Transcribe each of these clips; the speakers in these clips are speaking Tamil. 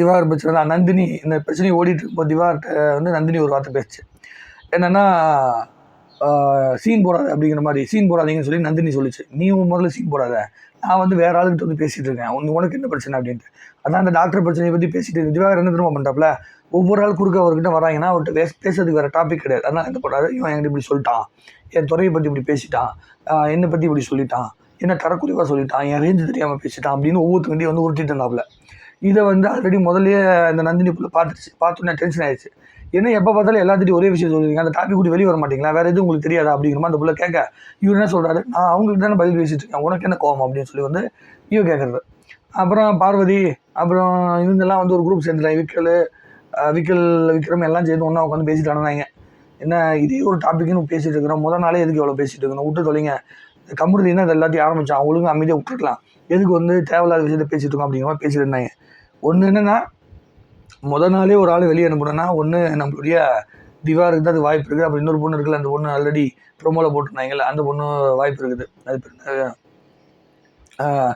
திவாகர் பிரச்சனை தான் நந்தினி இந்த பிரச்சனை ஓடிட்டு இருக்கும்போது திவார்கிட்ட வந்து நந்தினி ஒரு வார்த்தை பேசுச்சு. என்னென்னா சீன் போடாத அப்படிங்கிற மாதிரி சீன் போடாதீங்கன்னு சொல்லி நந்தினி சொல்லிச்சு. நீ உன் முதல்ல சீன் போடாத. நான் வந்து வேற ஆளுகிட்ட வந்து பேசிட்டு இருக்கேன். உன் உனக்கு என்ன பிரச்சனை? அப்படின்ட்டு. அதான் அந்த டாக்டர் பிரச்சனையை பற்றி பேசிட்டு திவாகர் என்ன திரும்ப பண்ணுறாப்புல ஒவ்வொரு ஆள் குறுக்க அவர்கிட்ட வராங்கன்னா அவர்கிட்ட பேச பேசுறதுக்கு வேறு டாபிக் கிடையாது. அதனால் என்ன போடாது இவன் என்கிட்ட இப்படி சொல்லிட்டான். என் துறையை பற்றி இப்படி பேசிட்டான். என்னை பற்றி இப்படி சொல்லிட்டான். என்ன தரக்குறைவாக சொல்லிட்டான். என் ரேஞ்சு தெரியாமல் பேசிட்டான். அப்படின்னு ஒவ்வொருத்தங்கிட்டையும் வந்து உறுத்திட்டு இருந்தாப்புல இதை வந்து ஆல்ரெடி முதலே அந்த நந்தினி புள்ள பார்த்துருச்சு பார்த்தோன்னே டென்ஷன் ஆயிடுச்சு. ஏன்னா எப்போ பார்த்தாலும் எல்லாத்திட்டையும் ஒரே விஷயம் சொல்லுவீங்க. அந்த டாபிக் கூட வெளியே வர மாட்டீங்களா? வேறு எதுவும் உங்களுக்கு தெரியாதா? அப்படிங்கிற அந்த புள்ள கேட்க இவர் என்ன சொல்கிறாரு நான் அவங்களுக்கு தானே பதில் பேசிட்டு இருக்கேன். உனக்கு என்ன கோவம் அப்படின்னு சொல்லி வந்து இவ கேட்குறது. அப்புறம் பார்வதி அப்புறம் இவங்கெல்லாம் வந்து ஒரு குரூப் சேர்ந்துட்டாங்க விக்கல் விக்கல் விக்ரம் எல்லாம் சேர்ந்து ஒன்றா உட்காந்து பேசிட்டு இருந்தாங்க என்ன இதே ஒரு டாப்பிக்குன்னு பேசிட்டு இருக்கிறோம். முதல் நாளே எதுக்கு எவ்வளோ பேசிட்டு இருக்கணும்? விட்டு தொலைங்க. கம்முறுதி தான் எல்லாத்தையும் ஆரம்பிச்சான். அவங்களுக்கும் அமைதியாக விட்டுருக்கலாம். எதுக்கு வந்து தேவையில்லாத விஷயத்தை பேசிட்டு இருக்கோம் அப்படிங்கிற மாதிரி பேசிட்டு இருந்தாங்க. ஒன்று என்னென்னா முத நாளே ஒரு ஆள் வெளியே அனுப்பணும்னா ஒன்று நம்மளுடைய திவா இருக்குது அது வாய்ப்பு இருக்குது. அப்புறம் இன்னொரு பொண்ணு இருக்குல்ல அந்த பொண்ணு ஆல்ரெடி ப்ரோமோவில் போட்டிருந்தாங்கல்ல அந்த பொண்ணு வாய்ப்பு இருக்குது. அது ஏன் என்ன?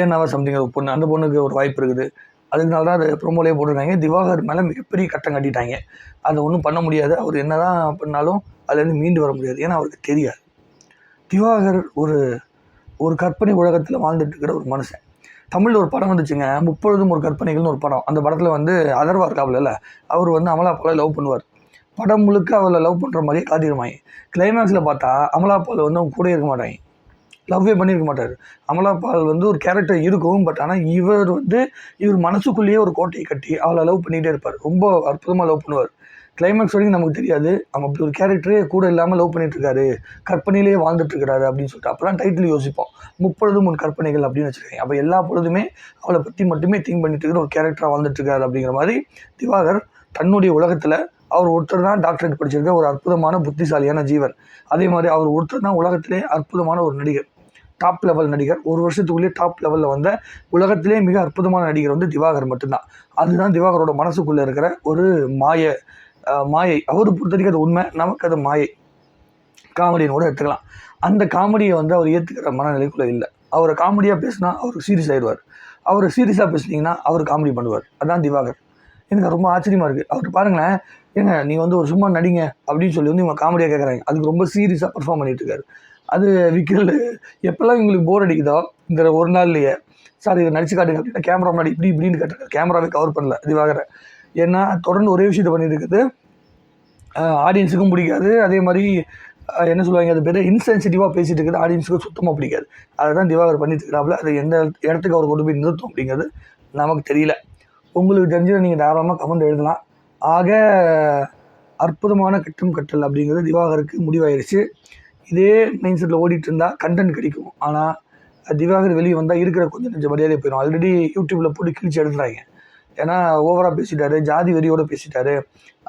ஏன்னாவா சம்திங் ஒரு பொண்ணு அந்த பொண்ணுக்கு ஒரு வாய்ப்பு இருக்குது. அதுக்குனால தான் அது ப்ரோமோலேயே போட்டிருக்காங்க. திவாகர் மேலே மிகப்பெரிய கட்டம் கட்டிட்டாங்க. அதை ஒன்றும் பண்ண முடியாது. அவர் என்ன தான் பண்ணாலும் அதுலேருந்து மீண்டு வர முடியாது. ஏன்னா அவருக்கு தெரியாது. திவாகர் ஒரு ஒரு கற்பனை உலகத்தில் வாழ்ந்துட்டு இருக்கிற ஒரு மனுஷன். தமிழில் ஒரு படம் வந்துச்சுங்க. முப்பொழுதும் ஒரு கற்பனைகள்னு ஒரு படம். அந்த படத்தில் வந்து அதர்வா இருக்காப்புல அவர் வந்து அமலாப்பாலை லவ் பண்ணுவார். படம் முழுக்க அவளை லவ் பண்ணுற மாதிரியே காத்திருமாய் கிளைமேக்ஸில் பார்த்தா அமலாப்பால் வந்து அவங்க கூட இருக்க மாட்டாங்க. லவ்வே பண்ணியிருக்க மாட்டார். அமலாபால் வந்து ஒரு கேரக்டர் இருக்கும் பட் ஆனால் இவர் வந்து இவர் மனசுக்குள்ளேயே ஒரு கோட்டையை கட்டி அவளை லவ் பண்ணிகிட்டே இருப்பார். ரொம்ப அற்புதமாக லவ் பண்ணுவார். கிளைமேக்ஸ் வரைக்கும் நமக்கு தெரியாது. நம்ம அப்படி ஒரு கேரக்டரே கூட இல்லாமல் லவ் பண்ணிகிட்ருக்காரு கற்பனையிலேயே வாழ்ந்துட்டுருக்காரு அப்படின்னு சொல்லிட்டு அப்போலாம் டைட்டில் யோசிப்போம். முப்பொழுதும் உன் கற்பனைகள் அப்படின்னு வச்சுருக்கேன் அப்போ எல்லா பொழுதுமே அவளை பற்றி மட்டுமே திங்க் பண்ணிட்டு இருக்கிற ஒரு கேரக்டராக வாழ்ந்துட்டுருக்காரு அப்படிங்கிற மாதிரி திவாகர் தன்னுடைய உலகத்தில் அவர் ஒருத்தர் தான் டாக்டரேட் படிச்சிருக்க ஒரு அற்புதமான புத்திசாலியான ஜீவன். அதே மாதிரி அவர் ஒருத்தர் தான் உலகத்திலே அற்புதமான ஒரு நடிகர். டாப் லெவல் நடிகர். ஒரு வருஷத்துக்குள்ளேயே டாப் லெவலில் வந்த உலகத்திலே மிக அற்புதமான நடிகர் வந்து திவாகர் மட்டும்தான். அதுதான் திவாகரோட மனசுக்குள்ளே இருக்கிற ஒரு மாய மாயை. அவர் பொறுத்த வரைக்கும் அது உண்மை நமக்கு அது மாயை. காமெடின்னு கூட எடுத்துக்கலாம். அந்த காமெடியை வந்து அவர் ஏற்றுக்கிற மனநிலைக்குள்ளே இல்லை. அவரை காமெடியாக பேசினா அவர் சீரியஸ் ஆயிடுவார். அவர் சீரியஸாக பேசுனீங்கன்னா அவர் காமெடி பண்ணுவார். அதான் திவாகர். எனக்கு ரொம்ப ஆச்சரியமாக இருக்குது அவர் பாருங்களேன் ஏங்க நீ வந்து ஒரு சும்மா நடிங்க அப்படின்னு சொல்லி வந்து இவங்க காமெடியாக கேட்குறாங்க அதுக்கு ரொம்ப சீரியஸாக பர்ஃபார்ம் பண்ணிட்டு அது விக்கல் எப்போல்லாம் இவங்களுக்கு போர் அடிக்குதோ இந்த ஒரு நாள்லையே சார் இதை நடிச்சு காட்டுங்க அப்படின்னா கேமரா முன்னாடி இப்படி இப்படின்னு கேட்டிருக்காரு. கேமராவே கவர் பண்ணல. திவாகரை. ஏன்னா தொடர்ந்து ஒரே விஷயத்தை பண்ணிட்டு இருக்குது ஆடியன்ஸுக்கும் பிடிக்காது. அதே மாதிரி என்ன சொல்லுவாங்க அது பேர்? இன்சென்சிட்டிவாக பேசிட்டு இருக்குது. ஆடியன்ஸுக்கு சுத்தமாக பிடிக்காது. அதை தான் திவாகர் பண்ணிட்டு இருக்கிறாப்புல அது எந்த இடத்துக்கு அவர் கொண்டு போய் நிறுத்தும் அப்படிங்கிறது நமக்கு தெரியல. உங்களுக்கு தெரிஞ்சதை நீங்கள் தாராளமாக கமெண்ட் எழுதலாம். ஆக அற்புதமான கட்டம் கட்டல் அப்படிங்கிறது திவாகருக்கு முடிவாயிருச்சு. இதே மைண்ட் செட்டில் ஓடிட்டு இருந்தால் கண்டென்ட் கிடைக்கும். ஆனால் திவாகர் வெளியே வந்தால் இருக்கிற கொஞ்சம் கொஞ்சம் மரியாதை போயிடும் ஆல்ரெடி யூடியூப்பில் போட்டு கிழிச்சு எடுத்துறாங்க. ஏன்னா ஓவராக பேசிட்டாரு ஜாதி வெறியோட பேசிட்டாரு.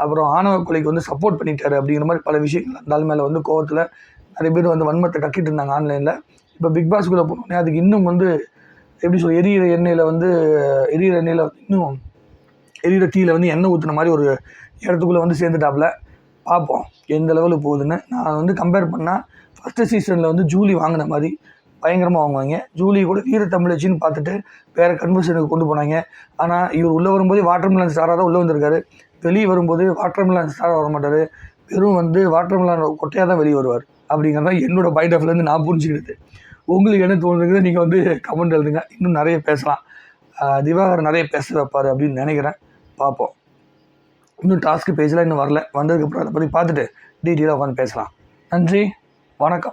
அப்புறம் ஆணவ கொலைக்கு வந்து சப்போர்ட் பண்ணிட்டாரு அப்படிங்கிற மாதிரி பல விஷயங்கள் அந்த மேலே வந்து கோவத்தில் நிறைய பேர் வந்து வன்மத்தை கக்கிட்டு இருந்தாங்க ஆன்லைனில். இப்போ பிக் பாஸ்க்குள்ளே போனோடனே அதுக்கு இன்னும் வந்து எப்படி சொல்ல எரியிற எண்ணெயில் வந்து எரியிற எண்ணெயில் இன்னும் எரியிற டீயில் வந்து எண்ணெய் ஊற்றுன மாதிரி ஒரு இடத்துக்குள்ளே வந்து சேர்ந்துட்டாப்புல. பார்ப்போம் எந்த லெவலுக்கு போகுதுன்னு. நான் வந்து கம்பேர் பண்ணால் ஃபஸ்ட்டு சீசனில் வந்து ஜூலி வாங்கின மாதிரி பயங்கரமாக வாங்குவாங்க. ஜூலி கூட வீர தமிழச்சின்னு பார்த்துட்டு வேறு கன்வர்ஷனுக்கு கொண்டு போனாங்க. ஆனால் இவர் உள்ளே வரும்போது வாட்டர்மெலன் ஸ்டாராக தான் உள்ளே வந்திருக்காரு. வெளியே வரும்போது வாட்டர் மிலன் ஸ்டாராக வர மாட்டார். வெறும் வந்து வாட்டர் மிலன் கொட்டையாக தான் வெளியே வருவார். அப்படிங்கிறத என்னோடய பாயிண்ட் ஆஃப்லேருந்து நான் புரிஞ்சுக்கிறது உங்களுக்கு என்ன தோணுங்கிறது நீங்கள் வந்து கமெண்ட் எழுதுங்க. இன்னும் நிறைய பேசலாம். திவாகர் நிறைய பேச வைப்பார் அப்படின்னு நினைக்கிறேன். பார்ப்போம். இன்னும் டாஸ்க்கு பேஜெலாம் இன்னும் வரல. வந்ததுக்கப்புறம் அதை பற்றி பார்த்துட்டு டீட்டெயிலாக உட்காந்து பேசலாம். நன்றி. வணக்கம்.